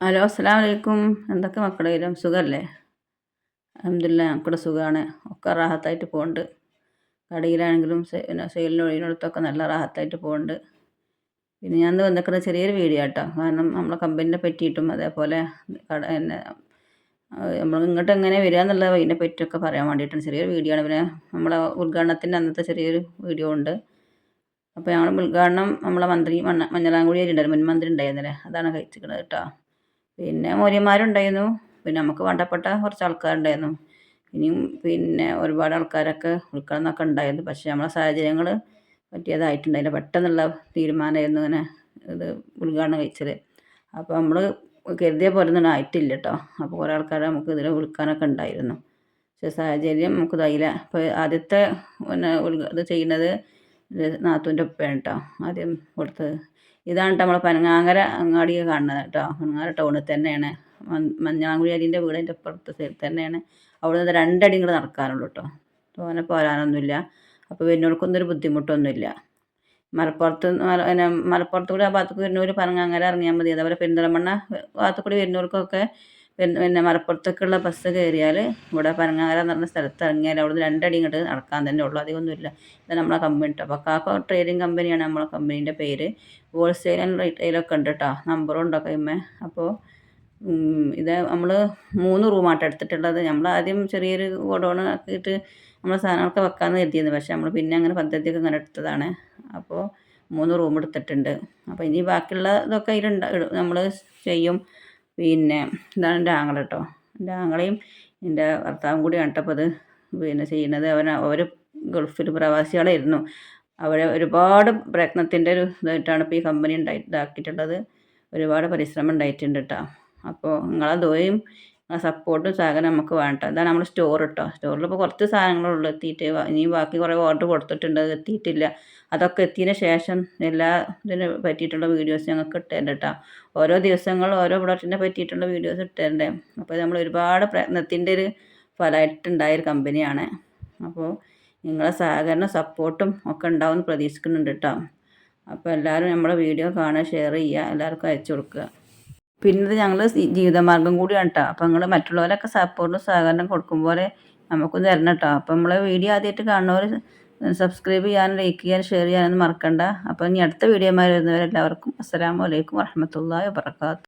Hello അസ്സാം വലൈക്കും എന്തൊക്കെ മക്കളെ വരും സുഖമല്ലേ അഹമ്മദില്ല ഞങ്ങളുടെ സുഖമാണ് ഒക്കെ റാഹത്തായിട്ട് പോകുന്നുണ്ട് കടയിലാണെങ്കിലും പിന്നെ സെയിലിന് ഒഴിവിനടുത്തൊക്കെ നല്ല റാഹത്തായിട്ട് പോകുന്നുണ്ട് പിന്നെ ഞാൻ ഇന്ന് വന്നിരിക്കുന്നത് ചെറിയൊരു വീഡിയോ കേട്ടോ കാരണം നമ്മളെ കമ്പനിനെ പറ്റിയിട്ടും അതേപോലെ കട എന്നെ നമ്മൾ ഇങ്ങോട്ട് എങ്ങനെ വരിക എന്നുള്ള അതിനെ പറ്റിയൊക്കെ പറയാൻ വേണ്ടിയിട്ടാണ്. ചെറിയൊരു വീഡിയോ ആണ്. പിന്നെ നമ്മളെ ഉദ്ഘാടനത്തിന്റെ അന്നത്തെ ചെറിയൊരു വീഡിയോ ഉണ്ട്. അപ്പോൾ ഞങ്ങൾ ഉദ്ഘാടനം നമ്മളെ മന്ത്രി മണ്ണ ഉണ്ടായിരുന്നു. മുൻ മന്ത്രി ഉണ്ടായിരുന്നില്ലേ? അതാണ് കഴിച്ചിരിക്കുന്നത് കേട്ടോ. പിന്നെ മൗര്യന്മാരുണ്ടായിരുന്നു പിന്നെ നമുക്ക് വേണ്ടപ്പെട്ട കുറച്ച് ആൾക്കാരുണ്ടായിരുന്നു. ഇനിയും പിന്നെ ഒരുപാട് ആൾക്കാരൊക്കെ ഉൾക്കണം എന്നൊക്കെ ഉണ്ടായിരുന്നു. പക്ഷേ നമ്മളെ സാഹചര്യങ്ങൾ പറ്റിയതായിട്ടുണ്ടായില്ല. പെട്ടെന്നുള്ള തീരുമാനമായിരുന്നു ഇങ്ങനെ ഇത് ഉദ്ഘാടനം കഴിച്ചത്. അപ്പോൾ നമ്മൾ കരുതിയ പോലെ ഒന്നും ആയിട്ടില്ല കേട്ടോ. അപ്പോൾ കുറേ ആൾക്കാരെ നമുക്ക് ഇതിൽ വിളിക്കാനൊക്കെ ഉണ്ടായിരുന്നു. പക്ഷേ സാഹചര്യം നമുക്ക് ഇതായില്ല. അപ്പോൾ ആദ്യത്തെ പിന്നെ ഇത് ചെയ്യുന്നത് നാത്തൂന്റെ ഉപ്പയാണ് കേട്ടോ ആദ്യം കൊടുത്തത്. ഇതാണ് നമ്മളെ പനങ്ങാങ്കര അങ്ങാടി കാണുന്നത് കേട്ടോ പനങ്ങാര ടൗണിൽ തന്നെയാണ്. മഞ്ഞാങ്കുഴി അരിന്റെ വീടിന്റെ അപ്പുറത്തെ സൈഡിൽ തന്നെയാണ്. അവിടെ നിന്ന് രണ്ടടി ഇങ്ങോട്ട് നടക്കാനുള്ളൂ കേട്ടോ തോനെ പോരാനൊന്നുമില്ല. അപ്പോൾ വരുന്നവർക്കൊന്നൊരു ബുദ്ധിമുട്ടൊന്നുമില്ല. മലപ്പുറത്ത് പിന്നെ മലപ്പുറത്ത് കൂടി ആ ഭാഗത്തേക്ക് വരുന്നവർ പനങ്ങാങ്കര ഇറങ്ങിയാൽ മതി. അതേപോലെ പെരിന്തൽമണ്ണ ഭാഗത്തു കൂടി വരുന്നവർക്കൊക്കെ പിന്നെ മലപ്പുറത്തേക്കുള്ള ബസ് കയറിയാൽ ഇവിടെ പനങ്ങാങ്കര എന്ന് പറഞ്ഞ സ്ഥലത്ത് ഇറങ്ങിയാൽ അവിടെ നിന്ന് രണ്ടടി ഇങ്ങോട്ട് നടക്കാൻ തന്നെ ഉള്ളൂ. അധികമൊന്നുമില്ല. ഇത് നമ്മളെ കമ്പനി കേട്ടോ കാക്ക ട്രേഡിങ് കമ്പനിയാണ് നമ്മളെ കമ്പനീന്റെ പേര്. ഹോൾസെയിൽ ആൻഡ് റീറ്റെയിലൊക്കെ ഉണ്ട് കേട്ടോ നമ്പറും ഉണ്ടോ കൈമേ അപ്പോൾ ഇത് നമ്മൾ മൂന്ന് റൂമായിട്ട് എടുത്തിട്ടുള്ളത്. നമ്മൾ ആദ്യം ചെറിയൊരു ഗോഡൗൺ ആക്കിയിട്ട് നമ്മളെ സാധനങ്ങളൊക്കെ വെക്കാമെന്ന് കരുതിയിരുന്നു. പക്ഷേ നമ്മൾ പിന്നെ അങ്ങനെ പദ്ധതിയൊക്കെ ഇങ്ങനെ എടുത്തതാണ്. അപ്പോൾ മൂന്ന് റൂം എടുത്തിട്ടുണ്ട്. അപ്പോൾ ഇനി ബാക്കിയുള്ള ഇതൊക്കെ അതിലുണ്ട്. നമ്മൾ ചെയ്യും. പിന്നെ ഇതാണ് എന്റെ ആങ്ങള കേട്ടോ. എന്റെ ആങ്ങളെയും എന്റെ ഭർത്താവും കൂടിയാണ് കണ്ടപ്പോൾ അത് പിന്നെ ചെയ്യുന്നത് അവൻ അവർ ഗൾഫിൽ പ്രവാസികളായിരുന്നു. അവരെ ഒരുപാട് പ്രയത്നത്തിന്റെ ഒരു ഇതായിട്ടാണ് ഇപ്പോൾ ഈ കമ്പനി ഉണ്ടായി ഇതാക്കിയിട്ടുള്ളത്. ഒരുപാട് പരിശ്രമം ഉണ്ടായിട്ടുണ്ട് കേട്ടോ. അപ്പോൾ നിങ്ങളെ ദോയും സപ്പോർട്ടും സഹകരണം നമുക്ക് വേണ്ട. ഇതാണ് നമ്മുടെ സ്റ്റോർ കേട്ടോ സ്റ്റോറിൽ ഇപ്പോൾ കുറച്ച് സാധനങ്ങളുള്ളൂ എത്തിയിട്ട്. ഇനി ബാക്കി കുറേ ഓർഡർ കൊടുത്തിട്ടുണ്ട്. അത് എത്തിയിട്ടില്ല. അതൊക്കെ എത്തിയതിന് ശേഷം എല്ലാ ഇതിനെ പറ്റിയിട്ടുള്ള വീഡിയോസ് ഞങ്ങൾക്ക് ഇട്ടേണ്ട കേട്ടോ ഓരോ ദിവസങ്ങൾ ഓരോ പ്രൊഡക്റ്റിനെ പറ്റിയിട്ടുള്ള വീഡിയോസ് ഇട്ടേണ്ടേ. അപ്പോൾ നമ്മൾ ഒരുപാട് പ്രയത്നത്തിന്റെ ഒരു ഫലമായിട്ടുണ്ടായൊരു കമ്പനിയാണ് അപ്പോൾ നിങ്ങളെ സഹകരണം സപ്പോർട്ടും ഒക്കെ ഉണ്ടാവുമെന്ന് പ്രതീക്ഷിക്കുന്നുണ്ട് കേട്ടോ അപ്പോൾ എല്ലാവരും നമ്മുടെ വീഡിയോ കാണുക ഷെയർ ചെയ്യുക എല്ലാവർക്കും അയച്ചു കൊടുക്കുക. പിന്നെ ഞങ്ങൾ ജീവിതമാർഗം കൂടിയാണ് കേട്ടോ അപ്പം നിങ്ങൾ മറ്റുള്ളവരൊക്കെ സപ്പോർട്ടും സഹകരണം കൊടുക്കും പോലെ നമുക്കും തരണം കേട്ടോ അപ്പം നമ്മളെ വീഡിയോ ആദ്യമായിട്ട് കാണുന്നവർ സബ്സ്ക്രൈബ് ചെയ്യാനും ലൈക്ക് ചെയ്യാനും ഷെയർ ചെയ്യാനൊന്നും മറക്കണ്ട. അപ്പം ഇനി അടുത്ത വീഡിയോ വരുന്നവരെല്ലാവർക്കും അസ്സലാമു അലൈക്കും വറഹമത്തല്ലാ വാബർക്കാത്തു